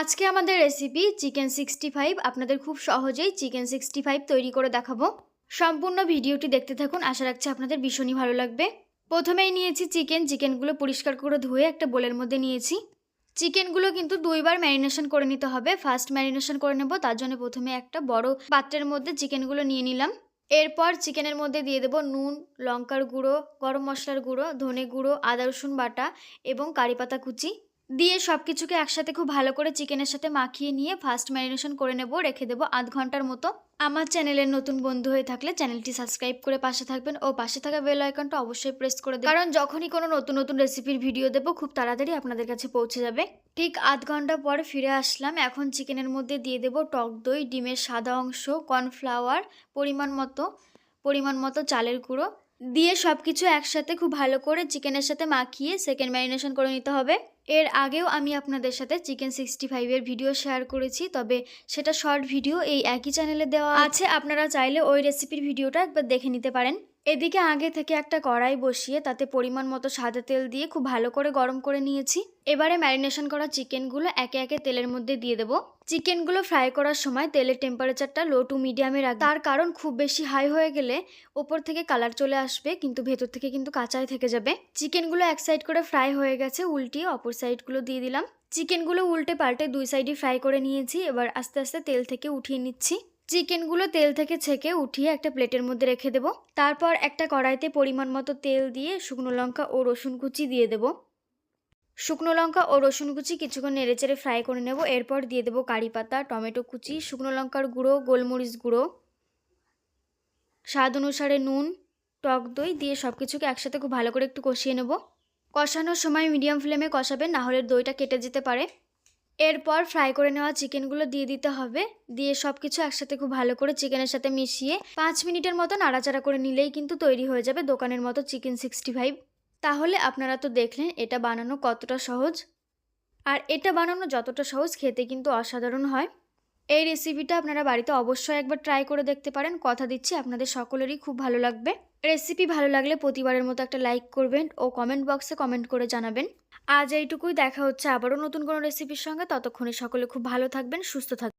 আজকে আমাদের recipe chicken sixty five আপনাদের খুব সহজেই চিকেন সিক্সটি ফাইভ তৈরি করে দেখাবো। সম্পূর্ণ ভিডিওটি দেখতে থাকুন, আশা রাখছি আপনাদের ভীষণই ভালো লাগবে। প্রথমেই নিয়েছি চিকেন চিকেনগুলো পরিষ্কার করে ধুয়ে একটা বোলের মধ্যে নিয়েছি। চিকেনগুলো কিন্তু দুইবার ম্যারিনেশন করে নিতে হবে। ফার্স্ট ম্যারিনেশন করে নেব, তার জন্য প্রথমে একটা বড় পাত্রের মধ্যে চিকেনগুলো নিয়ে নিলাম। এরপর চিকেনের মধ্যে দিয়ে দেবো নুন, লঙ্কার গুঁড়ো, গরম মশলার গুঁড়ো, ধনে গুঁড়ো, আদা রসুন বাটা এবং কারি পাতা কুচি। দিয়ে সব কিছুকে একসাথে খুব ভালো করে চিকেনের সাথে মাখিয়ে নিয়ে ফার্স্ট ম্যারিনেশন করে নেব, রেখে দেবো আধ ঘণ্টার মতো। আমার চ্যানেলের নতুন বন্ধু হয়ে থাকলে চ্যানেলটি সাবস্ক্রাইব করে পাশে থাকবেন ও পাশে থাকা বেল আইকনটা অবশ্যই প্রেস করে দেবেন। কারণ যখনই কোনো নতুন নতুন রেসিপির ভিডিও দেবো, খুব তাড়াতাড়ি আপনাদের কাছে পৌঁছে যাবে। ঠিক আধ ঘণ্টা পর ফিরে আসলাম। এখন চিকেনের মধ্যে দিয়ে দেবো টক দই, ডিমের সাদা অংশ কর্নফ্লাওয়ার পরিমাণ মতো পরিমাণ মতো চালের গুঁড়ো। দিয়ে সব কিছু একসাথে খুব ভালো করে চিকেনের সাথে মাখিয়ে সেকেন্ড ম্যারিনেশন করে নিতে হবে। এর আগেও আমি আপনাদের সাথে চিকেন সিক্সটি ফাইভের ভিডিও শেয়ার করেছি, তবে সেটা শর্ট ভিডিও এই একই চ্যানেলে দেওয়া আছে। আপনারা চাইলে ওই রেসিপির ভিডিওটা একবার দেখে নিতে পারেন। এদিকে আগে থেকে একটা কড়াই বসিয়ে তাতে পরিমাণ মতো সাদা তেল দিয়ে খুব ভালো করে গরম করে নিয়েছি। এবারে ম্যারিনেশন করা চিকেনগুলো একে একে তেলের মধ্যে দিয়ে দেবো। চিকেনগুলো ফ্রাই করার সময় তেলের টেম্পারেচারটা লো টু মিডিয়ামে রাখ তার কারণ খুব বেশি হাই হয়ে গেলে ওপর থেকে কালার চলে আসবে, কিন্তু ভেতর থেকে কিন্তু কাঁচাই থেকে যাবে। চিকেনগুলো এক সাইড করে ফ্রাই হয়ে গেছে, উল্টিয়ে অপর সাইডগুলো দিয়ে দিলাম। চিকেনগুলো উল্টে পাল্টে দুই সাইডই ফ্রাই করে নিয়েছি, এবার আস্তে আস্তে তেল থেকে উঠিয়ে নিচ্ছি। চিকেনগুলো তেল থেকে ছেঁকে উঠিয়ে একটা প্লেটের মধ্যে রেখে দেবো। তারপর একটা কড়াইতে পরিমাণ মতো তেল দিয়ে শুকনো লঙ্কা ও রসুন কুচি দিয়ে দেবো। শুকনো লঙ্কা ও রসুন কুচি কিছুক্ষণ নেড়েচেড়ে ফ্রাই করে নেব। এরপর দিয়ে দেবো কারি পাতা টমেটো কুচি, শুকনো লঙ্কার গুঁড়ো, গোলমরিচ গুঁড়ো, স্বাদ অনুসারে নুন, টক দই দিয়ে সব কিছুকে একসাথে খুব ভালো করে একটু কষিয়ে নেব। কষানোর সময় মিডিয়াম ফ্লেমে কষাবেন না হলে দইটা কেটে যেতে পারে। এরপর ফ্রাই করে নেওয়া চিকেনগুলো দিয়ে দিতে হবে। দিয়ে সব কিছু একসাথে খুব ভালো করে চিকেনের সাথে মিশিয়ে পাঁচ মিনিটের মতো নাড়াচাড়া করে নিলেই কিন্তু তৈরি হয়ে যাবে দোকানের মতো চিকেন সিক্সটি ফাইভ তাহলে আপনারা তো দেখলেন এটা বানানো কতটা সহজ। আর এটা বানানো যতটা সহজ খেতে কিন্তু অসাধারণ হয়। এই রেসিপিটা আপনারা বাড়িতে অবশ্যই একবার ট্রাই করে দেখতে পারেন। কথা দিচ্ছি, আপনাদের সকলেরই খুব ভালো লাগবে। রেসিপি ভালো লাগলে প্রতিবারের মতো একটা লাইক করবেন ও কমেন্ট বক্সে কমেন্ট করে জানাবেন। আজ এইটুকুই, দেখা হচ্ছে আবারও নতুন কোনো রেসিপির সঙ্গে। ততক্ষণে সকলে খুব ভালো থাকবেন, সুস্থ থাকবেন।